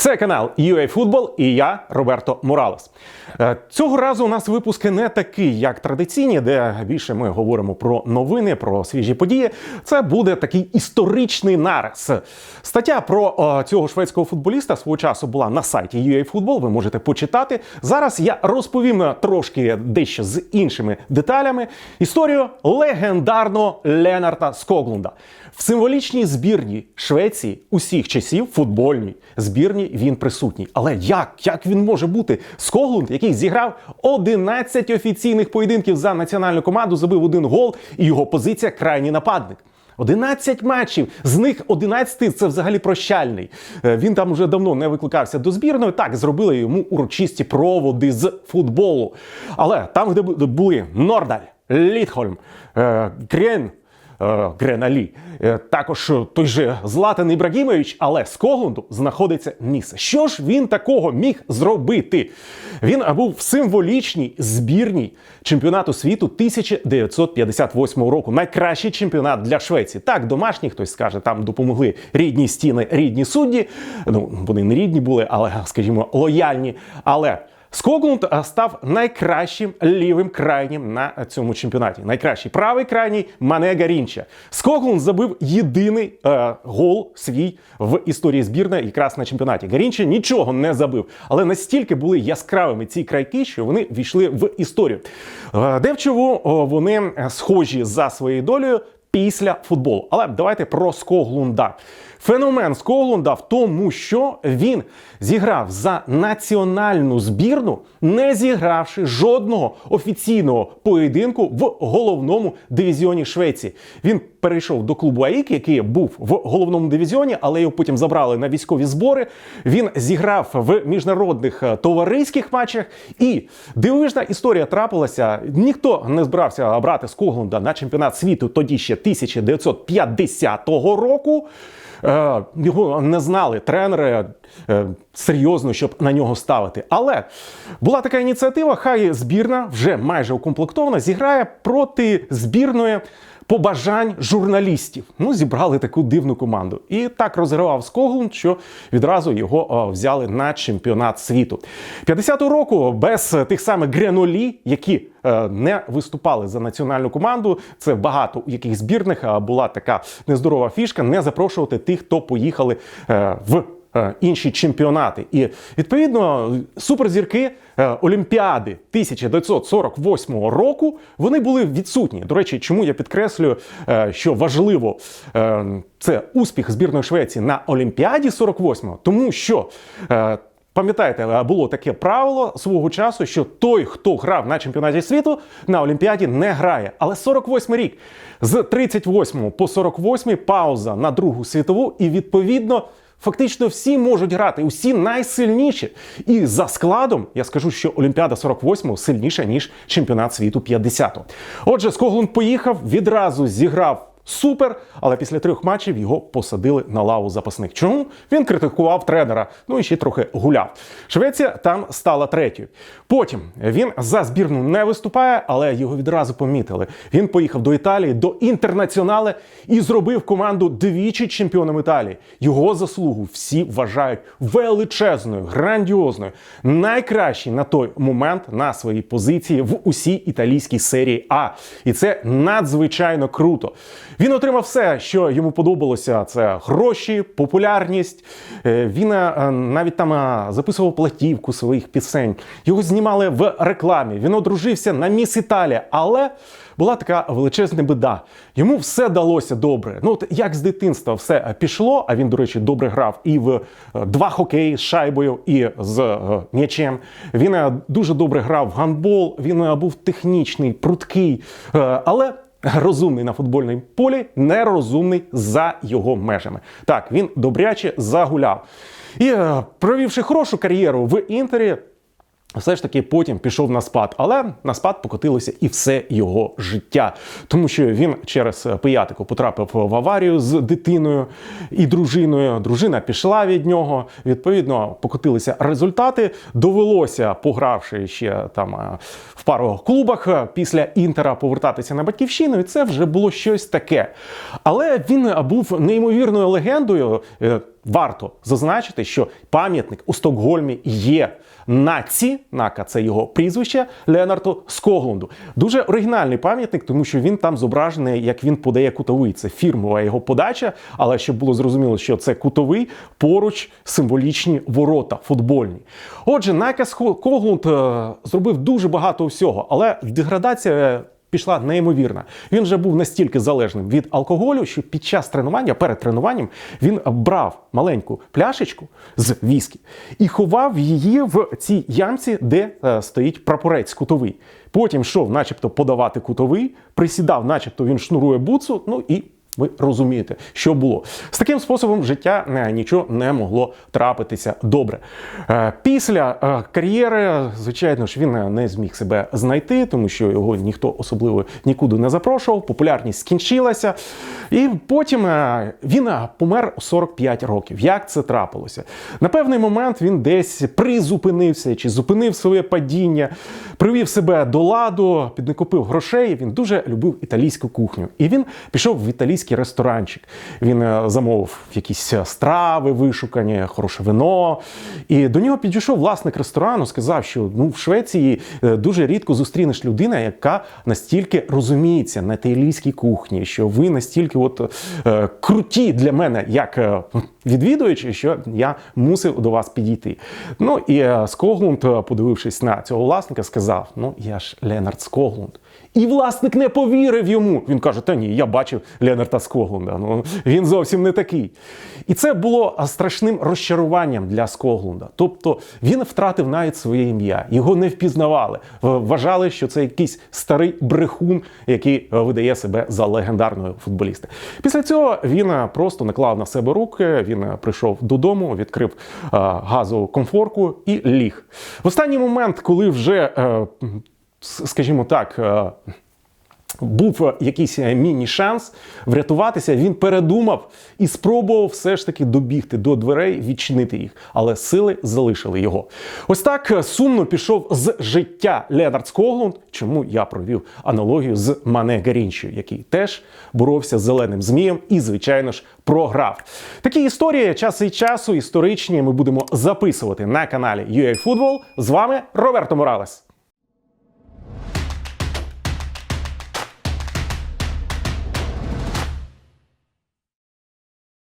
Це канал UA Football і я, Роберто Моралес. Е, Цього разу у нас випуск не такий, як традиційні, де більше ми говоримо про новини, про свіжі події. Це буде такий історичний нарис. Стаття про о, цього шведського футболіста свого часу була на сайті UA Football, Ви можете почитати. Зараз я розповім трошки дещо з іншими деталями. Історію легендарного Ленарта Скоглунда. В символічній збірні Швеції усіх часів футбольній збірні він присутній. Але як? Як він може бути Скоглунд, який зіграв 11 офіційних поєдинків за національну команду, забив один гол, і його позиція крайній нападник. 11 матчів, з них 11 це взагалі прощальний. Е, Він там вже давно не викликався до збірної. Так зробили йому урочисті проводи з футболу. Але там, де були Нордаль, Літхольм, е, Крен, е, Греналі, е, також той же Златан Ібрагімович, але з Коглунду знаходиться місце. Що ж він такого міг зробити? Він був в символічній збірній чемпіонату світу 1958 року. Найкращий чемпіонат для Швеції. Так, домашній хтось скаже, там допомогли рідні стіни, рідні судді. Ну, вони не рідні були, але, скажімо, лояльні. Але Скоглунд е, став найкращим лівим крайнім на цьому чемпіонаті. Найкращий правий крайній Мане Гарінча. Скоглунд забив єдиний е, гол свій в історії збірної якраз на чемпіонаті. Гарінча нічого не забив, але настільки були яскравими ці крайки, що вони війшли в історію. Е, де в чому вони е, схожі за своєю долею після футболу. Але давайте про Скоглунда. Феномен Скоглунда в тому, що він зіграв за національну збірну, не зігравши жодного офіційного поєдинку в головному дивізіоні Швеції. Він перейшов до клубу АІК, який був в головному дивізіоні, але його потім забрали на військові збори. Він зіграв в міжнародних е, товариських матчах. І дивовижна історія трапилася. Ніхто не збирався брати Скоглунда на чемпіонат світу тоді ще 1950 року. Е, Його не знали тренери е, серйозно, щоб на нього ставити. Але була така ініціатива, хай збірна вже майже укомплектована, зіграє проти збірної. Побажань журналістів. Ну, зібрали таку дивну команду. І так розігравав Скоглунд, що відразу його взяли на чемпіонат світу. 50-го року без тих самих Гренолі, які е, не виступали за національну команду. Це багато у яких збірних була така нездорова фішка не запрошувати тих, хто поїхали е, в інші чемпіонати. І відповідно суперзірки е, Олімпіади 1948 року вони були відсутні. До речі, чому я підкреслюю, е, що важливо е, це успіх збірної Швеції на Олімпіаді 48-го, тому що. е, Пам'ятаєте, було таке правило свого часу, що той, хто грав на чемпіонаті світу, на Олімпіаді не грає. Але 48 рік з 38 по 48 пауза на Другу світову, і відповідно. Фактично всі можуть грати, усі найсильніші. І за складом я скажу, що Олімпіада 48-го сильніша, ніж чемпіонат світу 50-го. Отже, Скоглун поїхав, відразу зіграв супер, але після трьох матчів його посадили на лаву запасних. Чому? Він критикував тренера, ну і ще трохи гуляв. Швеція там стала третьою. Потім він за збірну не виступає, але його відразу помітили. Він поїхав до Італії, до інтернаціонале і зробив команду двічі чемпіоном Італії. Його заслугу всі вважають величезною, грандіозною, найкращий на той момент на своїй позиції в усій італійській серії А. І це надзвичайно круто. Він отримав все, що йому подобалося: це гроші, популярність. Е, Він е, навіть там е, записував платівку своїх пісень. Його знімали в рекламі. Він одружився на міс Італія, але була така величезна біда. Йому все далося добре. Ну, от як з дитинства все пішло, а він, до речі, добре грав і в два хокеї з шайбою, і з м'ячем. Він дуже добре грав в гандбол, він був технічний, пруткий, але. Розумний на футбольному полі, нерозумний за його межами. Так, він добряче загуляв. І е, провівши хорошу кар'єру в інтері, все ж таки потім пішов на спад, але на спад покотилося і все його життя, тому що він через пиятику потрапив в аварію з дитиною і дружиною. Дружина пішла від нього. Відповідно, покотилися результати. Довелося, погравши ще там е, в пару клубах е, після інтера, повертатися на батьківщину. І це вже було щось таке. Але він був неймовірною легендою. Варто зазначити, що пам'ятник у Стокгольмі є наці, нака це його прізвище Леонарду Скоглунду. Дуже оригінальний пам'ятник, тому що він там зображений, як він подає кутовий. Це фірмова його подача. Але щоб було зрозуміло, що це кутовий, поруч символічні ворота футбольні. Отже, Нака Скоглунд е, зробив дуже багато всього, але деградація пішла неймовірна. Він вже був настільки залежним від алкоголю, що під час тренування, перед тренуванням, він брав маленьку пляшечку з віскі і ховав її в цій ямці, де е, стоїть прапорець кутовий. Потім йшов, начебто, подавати кутовий, присідав, начебто він шнурує буцу, ну і. Ви розумієте, що було з таким способом життя е, нічого не могло трапитися добре. Е, Після е, кар'єри, звичайно ж, він е, не зміг себе знайти, тому що його ніхто особливо нікуди не запрошував. Популярність скінчилася, і потім він помер у 45 років. Як це трапилося? На певний момент він десь призупинився чи зупинив своє падіння, привів себе до ладу, піднакопив грошей. Він дуже любив італійську кухню, і він пішов в італійський ресторанчик. Він е, замовив якісь е, страви вишукані, хороше вино. І до нього підійшов власник ресторану, сказав, що ну в Швеції е, дуже рідко зустрінеш людина, яка настільки розуміється на італійській кухні, що ви настільки от е, круті для мене, як е, відвідувачі, що я мусив до вас підійти. Ну і е, Скоглунд, подивившись на цього власника, сказав: Ну я ж Ленард Скоглунд. І власник не повірив йому. Він каже: Та ні, я бачив Леонарда Скоглунда. Ну він зовсім не такий. І це було страшним розчаруванням для Скоглунда. Тобто він втратив навіть своє ім'я, його не впізнавали. Вважали, що це якийсь старий брехун, який е, видає себе за легендарного футболіста. Після цього він е, просто наклав на себе руки. Він е, прийшов додому, відкрив газову комфорку і ліг. В останній момент, коли вже скажімо так, е, був якийсь е, міні-шанс врятуватися, він передумав і спробував все ж таки добігти до дверей, відчинити їх, але сили залишили його. Ось так е, сумно пішов з життя Ленард Скоглунд, чому я провів аналогію з Мане Гарінчою, який теж боровся з зеленим змієм і, звичайно ж, програв. Такі історії час від часу історичні ми будемо записувати на каналі UA Football. З вами Роберто Моралес.